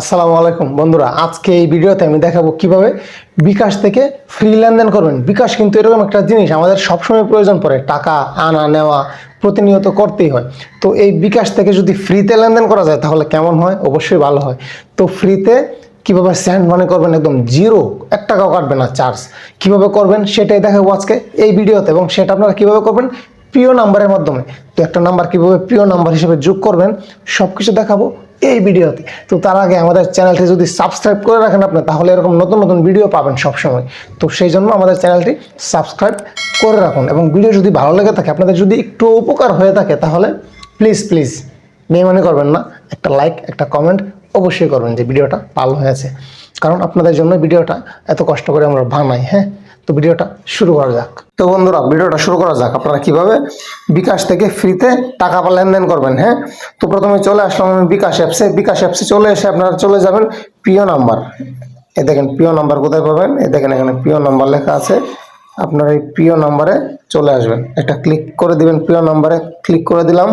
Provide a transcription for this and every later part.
আসসালামু আলাইকুম। বন্ধুরা, আজকে এই ভিডিওতে আমি দেখাবো কীভাবে বিকাশ থেকে ফ্রি লেনদেন করবেন। বিকাশ কিন্তু এরকম একটা জিনিস, আমাদের সবসময় প্রয়োজন পড়ে, টাকা আনা, নেওয়া, প্রতিনিয়ত করতেই হয়। তো এই বিকাশ থেকে যদি ফ্রিতে লেনদেন করা যায়, তাহলে কেমন হয়? অবশ্যই ভালো হয়। তো ফ্রিতে কীভাবে স্যান্ড মানি করবেন? একদম জিরো এক টাকাও কাটবে না চার্জ কীভাবে করবেন? সেটাই দেখাবো আজকে এই ভিডিওতে এবং সেটা আপনারা কীভাবে করবেন? প্রিয় নাম্বারের মাধ্যমে। তো একটা নাম্বার কীভাবে প্রিয় নাম্বার হিসেবে যোগ করবেন সব কিছু দেখাবো। এই ভিডিওতে। তো তার আগে আমাদের চ্যানেলটি যদি সাবস্ক্রাইব করে রাখেন আপনি, তাহলে এরকম নতুন নতুন ভিডিও পাবেন সবসময়। তো সেই জন্য আমাদের চ্যানেলটি সাবস্ক্রাইব করে রাখুন এবং ভিডিও যদি ভালো লেগে থাকে, আপনাদের যদি একটু উপকার হয়ে থাকে, তাহলে প্লিজ প্লিজ মেয়ে মনে করবেন না। একটা লাইক একটা কমেন্ট অবশ্যই করবেন যে ভিডিওটা ভালো হয়েছে। কারণ আপনাদের জন্য ভিডিওটা এত কষ্ট করে আমরা বানাই হ্যাঁ? তো ভিডিওটা শুরু করা যাক। তো বন্ধুরা, ভিডিওটা শুরু করা যাক। আপনারা কীভাবে বিকাশ থেকে ফ্রিতে টাকা লেনদেন করবেন হ্যাঁ? তো প্রথমে চলে আসলাম আমি বিকাশ অ্যাপসে। বিকাশ অ্যাপসে চলে এসে আপনারা চলে যাবেন প্রিয় নাম্বার। এ দেখেন, প্রিয় নাম্বার কোথায় পাবেন? এ দেখেন, এখানে প্রিয় নাম্বার লেখা আছে। আপনার এই প্রিয় নাম্বারে চলে আসবেন। একটা ক্লিক করে দিবেন প্রিয় নাম্বারে। ক্লিক করে দিলাম।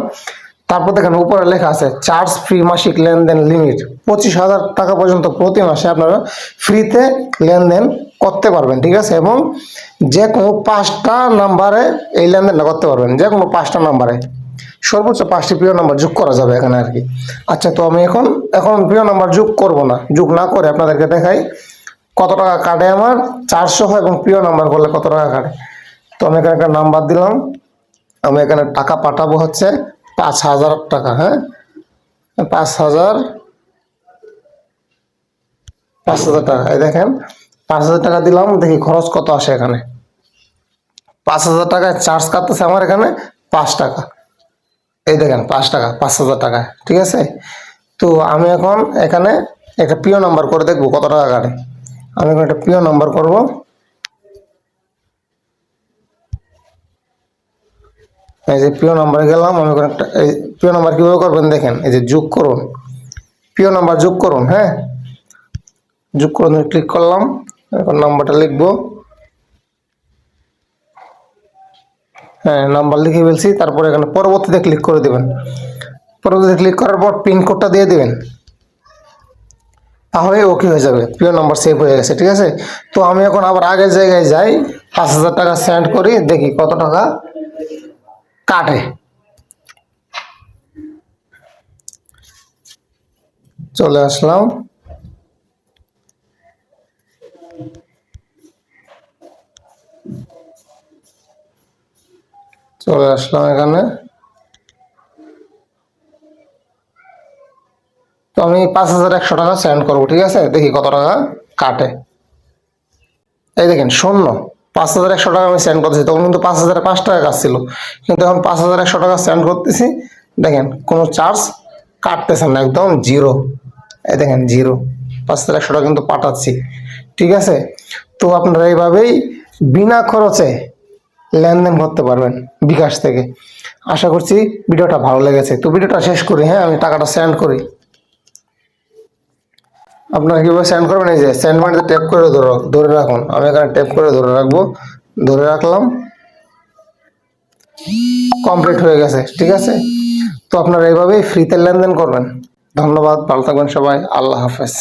তারপর দেখেন উপরে লেখা আছে চার্জ ফ্রি মাসিক লেনদেন লিমিট পঁচিশ হাজার টাকা পর্যন্ত প্রতি মাসে আপনারা ফ্রিতে লেনদেন করতে পারবেন, ঠিক আছে? এবং যে কোনো পাঁচটা নাম্বারে এই লেনদেনটা করতে পারবেন যে কোনো পাঁচটা নাম্বারে সর্বোচ্চ পাঁচটি প্রিয় নাম্বার যোগ করা যাবে এখানে আর কি। আচ্ছা তো আমি এখন এখন প্রিয় নাম্বার যোগ করব না, যোগ না করে আপনাদেরকে দেখাই কত টাকা কাটে আমার, চারশো হয় এবং প্রিয় নাম্বার করলে কত টাকা কাটে। তো আমি এখানে একটা নাম্বার দিলাম, আমি এখানে টাকা পাঠাবো হচ্ছে পাঁচ হাজার টাকা হ্যাঁ? পাঁচ হাজার পাঁচ হাজার টাকা। এই দেখেন, পাঁচ হাজার টাকা দিলাম, দেখি খরচ কত আসে এখানে। পাঁচ হাজার টাকায় চার্জ কাটতেছে আমার এখানে পাঁচ টাকা। এই দেখেন, পাঁচ টাকা, পাঁচ হাজার টাকা, ঠিক আছে? তো আমি এখন এখানে একটা প্রিয় নাম্বার করে দেখব, কত টাকা কাটে। আমি এখন একটা প্রিয় নাম্বার করব। এই যে প্রিয় নাম্বারে গেলাম আমি একটা এই প্রিয় নাম্বার কীভাবে করবেন দেখেন, এই যে যোগ করুন। প্রিয় নাম্বার যোগ করুন হ্যাঁ? যোগ করুন ক্লিক করলাম, এখন নাম্বারটা লিখব। হ্যাঁ নাম্বার লিখে ফেলছি, তারপরে এখানে পরবর্তীতে ক্লিক করে দেবেন। পরবর্তীতে ক্লিক করার পর পিন কোডটা দিয়ে দেবেন। তাহলে ওকে হয়ে যাবে, প্রিয় নাম্বার সেভ হয়ে গেছে, ঠিক আছে? তো আমি এখন আবার আগের জায়গায় যাই, পাঁচ হাজার টাকা সেন্ড করি, দেখি কত টাকা কাটে। চলে আসলাম। চলে আসলাম এখানে। তো আমি পাঁচ হাজার একশো টাকা সেন্ড করব, ঠিক আছে? দেখি কত টাকা কাটে। এই দেখেন, শূন্য। পাঁচ হাজার একশো টাকা আমি সেন্ড করতেছি। তখন কিন্তু পাঁচ হাজার পাঁচ টাকা কাটছিল কিন্তু এখন পাঁচ হাজার একশো টাকা সেন্ড করতেছি। দেখেন, কোনো চার্জ কাটতেছে না, একদম জিরো এই দেখেন জিরো পাঁচ হাজার একশো টাকা কিন্তু পাঠাচ্ছি। ঠিক আছে? তো আপনারা এইভাবেই বিনা খরচে লেনদেন করতে পারবেন বিকাশ থেকে। আশা করছি ভিডিওটা ভালো লেগেছে। তো ভিডিওটা শেষ করি হ্যাঁ? আমি টাকাটা সেন্ড করি। আপনারা কীভাবে স্যান্ড করবেন? এই যে স্যান্ড মানিতে ট্যাপ করে ধরো, ধরে রাখুন। আমি এখানে ট্যাপ করে ধরে রাখব। ধরে রাখলাম। কমপ্লিট হয়ে গেছে, ঠিক আছে? তো আপনারা এইভাবেই ফ্রিতে লেনদেন করবেন। ধন্যবাদ, ভালো থাকবেন সবাই। আল্লাহ হাফেজ।